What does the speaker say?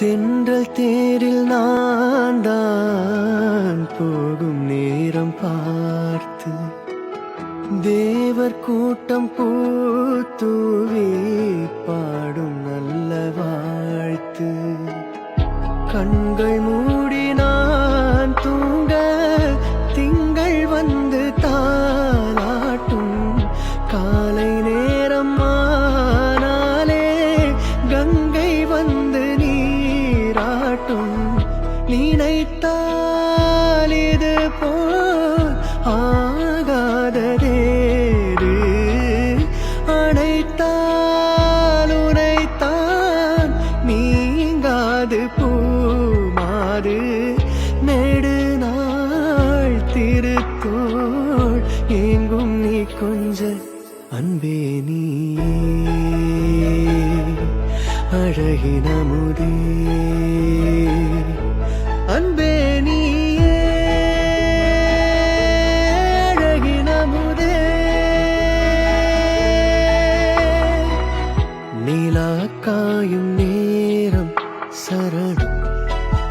தென்றல் தேரில் நான் தான் போகும் நேரம் பார்த்து. தேவர் கூட்டம் பூத்தூவி பாடும் நல்ல வாழ்த்து. கண்கள் மூடி காட்டும் நினைத்தால் இது போல் ஆகாததேது. அணைத்தால் உனைத்தான் நீங்காது பூமாறு நெடுநாள் திருத்தோள் எங்கும் நீ கொஞ்ச அன்பே நீ அழகினமுதே. நிலா காயும் நேரம் சரணம்.